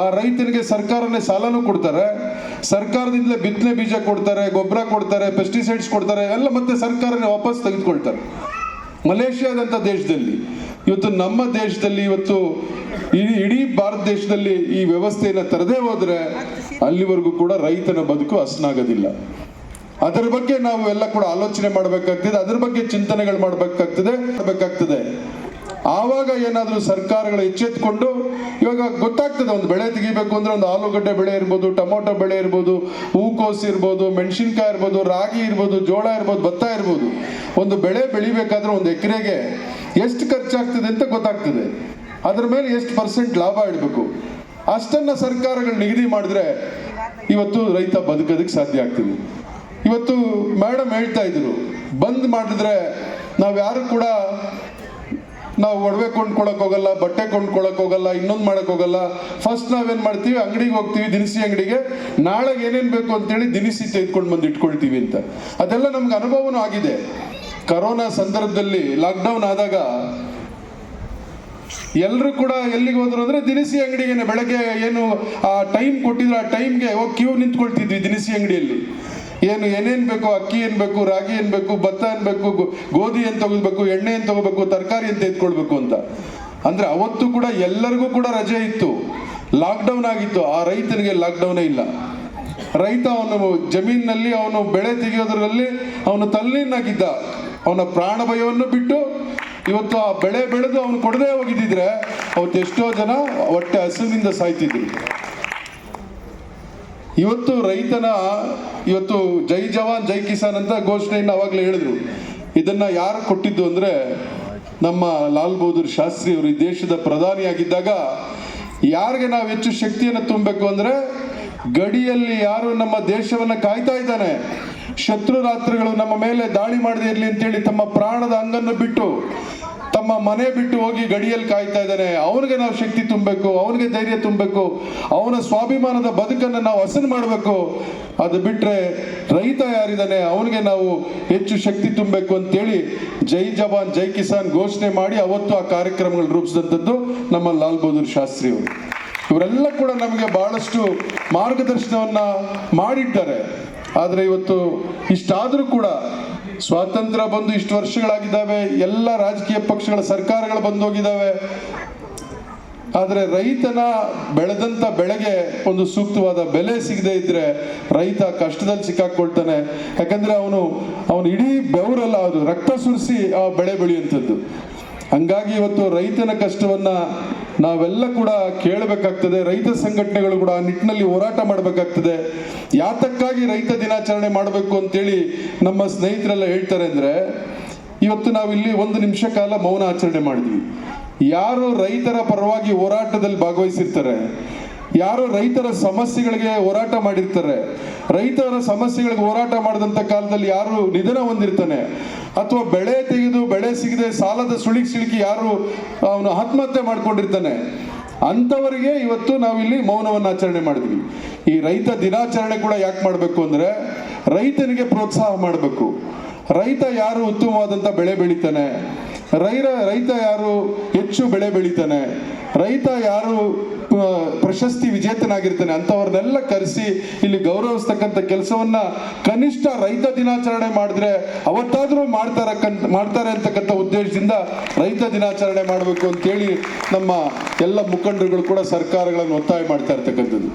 ಆ ರೈತನಿಗೆ ಸರ್ಕಾರನೇ ಸಾಲನೂ ಕೊಡ್ತಾರೆ, ಸರ್ಕಾರದಿಂದಲೇ ಬಿತ್ತನೆ ಬೀಜ ಕೊಡ್ತಾರೆ, ಗೊಬ್ಬರ ಕೊಡ್ತಾರೆ ಪೆಸ್ಟಿಸೈಡ್ಸ್ ಕೊಡ್ತಾರೆ, ಎಲ್ಲ ಮತ್ತೆ ಸರ್ಕಾರನೇ ವಾಪಸ್ ತೆಗೆದುಕೊಳ್ತಾರೆ. ಮಲೇಷ್ಯಾದಂಥ ದೇಶದಲ್ಲಿ, ಇವತ್ತು ನಮ್ಮ ದೇಶದಲ್ಲಿ ಇವತ್ತು ಇಡೀ ಇಡೀ ಭಾರತ ದೇಶದಲ್ಲಿ ಈ ವ್ಯವಸ್ಥೆಯನ್ನು ತರದೇ ಹೋದ್ರೆ ಅಲ್ಲಿವರೆಗೂ ಕೂಡ ರೈತನ ಬದುಕು ಹಸನಾಗೋದಿಲ್ಲ. ಅದರ ಬಗ್ಗೆ ನಾವು ಎಲ್ಲ ಕೂಡ ಆಲೋಚನೆ ಮಾಡಬೇಕಾಗ್ತದೆ, ಅದ್ರ ಬಗ್ಗೆ ಚಿಂತನೆಗಳು ಮಾಡಬೇಕಾಗ್ತದೆ ಮಾಡಬೇಕಾಗ್ತದೆ. ಆವಾಗ ಏನಾದರೂ ಸರ್ಕಾರಗಳು ಎಚ್ಚೆತ್ಕೊಂಡು ಇವಾಗ ಗೊತ್ತಾಗ್ತದೆ, ಒಂದು ಬೆಳೆ ತೆಗಿಬೇಕು ಅಂದ್ರೆ ಒಂದು ಆಲೂಗಡ್ಡೆ ಬೆಳೆ ಇರ್ಬೋದು, ಟೊಮೊಟೊ ಬೆಳೆ ಇರ್ಬೋದು, ಹೂಕೋಸು ಇರ್ಬೋದು, ಮೆಣಸಿನ್ಕಾಯಿ ಇರ್ಬೋದು, ರಾಗಿ ಇರ್ಬೋದು, ಜೋಳ ಇರ್ಬೋದು, ಭತ್ತ ಇರ್ಬೋದು. ಒಂದು ಬೆಳೆ ಬೆಳಿಬೇಕಾದ್ರೆ ಒಂದು ಎಕರೆಗೆ ಎಷ್ಟು ಖರ್ಚಾಗ್ತದೆ ಅಂತ ಗೊತ್ತಾಗ್ತದೆ. ಅದ್ರ ಮೇಲೆ ಎಷ್ಟು ಪರ್ಸೆಂಟ್ ಲಾಭ ಇಡಬೇಕು. ಅಷ್ಟನ್ನ ಸರ್ಕಾರಗಳು ನಿಗದಿ ಮಾಡಿದ್ರೆ ಇವತ್ತು ರೈತ ಬದುಕೋದಕ್ಕೆ ಸಾಧ್ಯ ಆಗ್ತದೆ. ಇವತ್ತು ಮೇಡಮ್ ಹೇಳ್ತಾ ಇದ್ರು, ಬಂದ್ ಮಾಡಿದ್ರೆ ನಾವು ಯಾರು ಕೂಡ ನಾವು ಒಡವೆ ಕೊಂಡ್ಕೊಳಕ್ ಹೋಗಲ್ಲ, ಬಟ್ಟೆ ಕೊಂಡ್ಕೊಳಕ್ ಹೋಗಲ್ಲ, ಇನ್ನೊಂದು ಮಾಡಕ್ ಹೋಗಲ್ಲ. ಫಸ್ಟ್ ನಾವೇನ್ ಮಾಡ್ತೀವಿ, ಅಂಗಡಿಗೆ ಹೋಗ್ತೀವಿ, ದಿನಸಿ ಅಂಗಡಿಗೆ. ನಾಳೆ ಏನೇನ್ ಬೇಕು ಅಂತೇಳಿ ದಿನಸಿ ತೆಗೆದುಕೊಂಡು ಬಂದು ಇಟ್ಕೊಳ್ತೀವಿ ಅಂತ. ಅದೆಲ್ಲ ನಮ್ಗೆ ಅನುಭವನೂ ಆಗಿದೆ. ಕರೋನಾ ಸಂದರ್ಭದಲ್ಲಿ ಲಾಕ್ಡೌನ್ ಆದಾಗ ಎಲ್ಲರೂ ಕೂಡ ಎಲ್ಲಿಗೆ ಹೋದ್ರು ಅಂದ್ರೆ ದಿನಸಿ ಅಂಗಡಿಗೆ ಬೆಳಗ್ಗೆ ಏನು, ಆ ಟೈಮ್ ಕೊಟ್ಟಿದ್ರು, ಆ ಟೈಮ್ಗೆ ಹೋಗಿ ಕ್ಯೂ ನಿಂತ್ಕೊಳ್ತಿದ್ವಿ ದಿನಸಿ ಅಂಗಡಿಯಲ್ಲಿ. ಏನು, ಏನೇನು ಬೇಕು ಅಕ್ಕಿ ಏನು ಬೇಕು, ರಾಗಿ ಏನು ಬೇಕು, ಭತ್ತ ಏನು ಬೇಕು ಗೋಧಿ ಏನು ತಗೋಬೇಕು ಎಣ್ಣೆ ಏನು ತಗೋಬೇಕು ತರಕಾರಿ ಅಂತ ತೆಗೆದುಕೊಳ್ಬೇಕು ಅಂತ. ಅಂದ್ರೆ ಅವತ್ತು ಕೂಡ ಎಲ್ಲರಿಗೂ ಕೂಡ ರಜೆ ಇತ್ತು. ಲಾಕ್ಡೌನ್ ಆಗಿತ್ತು. ಆ ರೈತನಿಗೆ ಲಾಕ್ಡೌನೇ ಇಲ್ಲ. ರೈತ ಅವನು ಜಮೀನಿನಲ್ಲಿ ಅವನು ಬೆಳೆ ತೆಗೆಯೋದ್ರಲ್ಲಿ ಅವನು ತಲ್ಲೀನಾಗಿದ್ದ. ಅವನ ಪ್ರಾಣ ಭಯವನ್ನು ಬಿಟ್ಟು ಇವತ್ತು ಆ ಬೆಳೆ ಬೆಳೆದು ಅವನು ಕೊಡದೇ ಹೋಗಿದ್ದಿದ್ರೆ ಅವತ್ತು ಎಷ್ಟೋ ಜನ ಹೊಟ್ಟೆ ಹಸುವಿನಿಂದ ಸಾಯ್ತಿದ್ರು. ಇವತ್ತು ರೈತನ ಇವತ್ತು ಜೈ ಜವಾನ್, ಜೈ ಕಿಸಾನ್ ಅಂತ ಘೋಷಣೆಯನ್ನು ಅವಾಗಲೇ ಹೇಳಿದ್ರು. ಇದನ್ನ ಯಾರು ಕೊಟ್ಟಿದ್ದು ಅಂದ್ರೆ ನಮ್ಮ ಲಾಲ್ ಬಹದ್ದೂರ್ ಶಾಸ್ತ್ರಿ ಅವರು ಈ ದೇಶದ ಪ್ರಧಾನಿಯಾಗಿದ್ದಾಗ ಯಾರಿಗೆ ನಾವು ಹೆಚ್ಚು ಶಕ್ತಿಯನ್ನು ತುಂಬಬೇಕು ಅಂದ್ರೆ ಗಡಿಯಲ್ಲಿ ಯಾರು ನಮ್ಮ ದೇಶವನ್ನ ಕಾಯ್ತಾ ಇದ್ದಾನೆ. ಶತ್ರು ರಾತ್ರಿಗಳು ನಮ್ಮ ಮೇಲೆ ದಾಳಿ ಮಾಡದೇ ಇರಲಿ ಅಂತೇಳಿ ತಮ್ಮ ಪ್ರಾಣದ ಅಂಗನ್ನು ಬಿಟ್ಟು ತಮ್ಮ ಮನೆ ಬಿಟ್ಟು ಹೋಗಿ ಗಡಿಯಲ್ಲಿ ಕಾಯ್ತಾ ಇದ್ದಾನೆ. ಅವನಿಗೆ ನಾವು ಶಕ್ತಿ ತುಂಬಬೇಕು, ಅವನಿಗೆ ಧೈರ್ಯ ತುಂಬಬೇಕು, ಅವನ ಸ್ವಾಭಿಮಾನದ ಬದುಕನ್ನು ನಾವು ಹಸನ್ ಮಾಡಬೇಕು. ಅದು ಬಿಟ್ಟರೆ ರೈತ ಯಾರಿದ್ದಾನೆ, ಅವನಿಗೆ ನಾವು ಹೆಚ್ಚು ಶಕ್ತಿ ತುಂಬಬೇಕು ಅಂತೇಳಿ ಜೈ ಜವಾನ್, ಜೈ ಕಿಸಾನ್ ಘೋಷಣೆ ಮಾಡಿ ಅವತ್ತು ಆ ಕಾರ್ಯಕ್ರಮಗಳು ರೂಪಿಸಿದಂಥದ್ದು ನಮ್ಮ ಲಾಲ್ ಬಹದ್ದೂರ್ ಶಾಸ್ತ್ರಿ ಅವರು. ಇವರೆಲ್ಲ ಕೂಡ ನಮಗೆ ಬಹಳಷ್ಟು ಮಾರ್ಗದರ್ಶನವನ್ನ ಮಾಡಿದ್ದಾರೆ. ಆದರೆ ಇವತ್ತು ಇಷ್ಟಾದರೂ ಕೂಡ ಸ್ವಾತಂತ್ರ್ಯ ಬಂದು ಇಷ್ಟು ವರ್ಷಗಳಾಗಿದ್ದಾವೆ, ಎಲ್ಲ ರಾಜಕೀಯ ಪಕ್ಷಗಳ ಸರ್ಕಾರಗಳು ಬಂದೋಗಿದ್ದಾವೆ. ಆದರೆ ರೈತನ ಬೆಳೆದಂತ ಬೆಳೆಗೆ ಒಂದು ಸೂಕ್ತವಾದ ಬೆಲೆ ಸಿಗದೆ ಇದ್ರೆ ರೈತ ಕಷ್ಟದಲ್ಲಿ ಸಿಕ್ಕಾಕೊಳ್ತಾನೆ. ಯಾಕಂದ್ರೆ ಅವನು ಅವನು ಇಡೀ ಬೆವರಲ್ಲ ಅದು ರಕ್ತ ಸುರಿಸಿ ಆ ಬೆಳೆ ಬೆಳೆಯುವಂಥದ್ದು. ಹಂಗಾಗಿ ಇವತ್ತು ರೈತನ ಕಷ್ಟವನ್ನ ನಾವೆಲ್ಲ ಕೂಡ ಕೇಳಬೇಕಾಗ್ತದೆ, ರೈತ ಸಂಘಟನೆಗಳು ಕೂಡ ನಿಟ್ಟಿನಲ್ಲಿ ಹೋರಾಟ ಮಾಡಬೇಕಾಗ್ತದೆ. ಯಾತಕ್ಕಾಗಿ ರೈತ ದಿನಾಚರಣೆ ಮಾಡಬೇಕು ಅಂತೇಳಿ ನಮ್ಮ ಸ್ನೇಹಿತರೆಲ್ಲ ಹೇಳ್ತಾರೆ ಅಂದ್ರೆ, ಇವತ್ತು ನಾವಿಲ್ಲಿ ಒಂದು ನಿಮಿಷ ಕಾಲ ಮೌನ ಆಚರಣೆ ಮಾಡಿದ್ವಿ. ಯಾರು ರೈತರ ಪರವಾಗಿ ಹೋರಾಟದಲ್ಲಿ ಭಾಗವಹಿಸಿರ್ತಾರೆ, ಯಾರು ರೈತರ ಸಮಸ್ಯೆಗಳಿಗೆ ಹೋರಾಟ ಮಾಡಿರ್ತಾರೆ, ರೈತರ ಸಮಸ್ಯೆಗಳಿಗೆ ಹೋರಾಟ ಮಾಡಿದಂಥ ಕಾಲದಲ್ಲಿ ಯಾರು ನಿಧನ ಹೊಂದಿರ್ತಾನೆ, ಅಥವಾ ಬೆಳೆ ತೆಗೆದು ಬೆಳೆ ಸಾಲದ ಸುಳಿಗೆ ಸಿಲುಕಿ ಯಾರು ಅವನು ಆತ್ಮಹತ್ಯೆ ಮಾಡ್ಕೊಂಡಿರ್ತಾನೆ, ಅಂಥವರಿಗೆ ಇವತ್ತು ನಾವಿಲ್ಲಿ ಮೌನವನ್ನು ಆಚರಣೆ ಮಾಡಿದ್ವಿ. ಈ ರೈತ ದಿನಾಚರಣೆ ಕೂಡ ಯಾಕೆ ಮಾಡಬೇಕು ಅಂದ್ರೆ, ರೈತನಿಗೆ ಪ್ರೋತ್ಸಾಹ ಮಾಡಬೇಕು. ರೈತ ಯಾರು ಉತ್ತಮವಾದಂಥ ಬೆಳೆ ಬೆಳಿತಾನೆ, ರೈರ, ರೈತ ಯಾರು ಹೆಚ್ಚು ಬೆಳೆ ಬೆಳಿತಾನೆ, ರೈತ ಯಾರು ಪ್ರಶಸ್ತಿ ವಿಜೇತನಾಗಿರ್ತಾನೆ, ಅಂಥವ್ರನ್ನೆಲ್ಲ ಕರೆಸಿ ಇಲ್ಲಿ ಗೌರವಿಸ್ತಕ್ಕಂಥ ಕೆಲಸವನ್ನ ಕನಿಷ್ಠ ರೈತ ದಿನಾಚರಣೆ ಮಾಡಿದ್ರೆ ಅವತ್ತಾದರೂ ಮಾಡ್ತಾರ ಮಾಡ್ತಾರೆ ಅಂತಕ್ಕಂಥ ಉದ್ದೇಶದಿಂದ ರೈತ ದಿನಾಚರಣೆ ಮಾಡಬೇಕು ಅಂತೇಳಿ ನಮ್ಮ ಎಲ್ಲ ಮುಖಂಡರುಗಳು ಕೂಡ ಸರ್ಕಾರಗಳನ್ನು ಒತ್ತಾಯ ಮಾಡ್ತಾ ಇರ್ತಕ್ಕಂಥದ್ದು.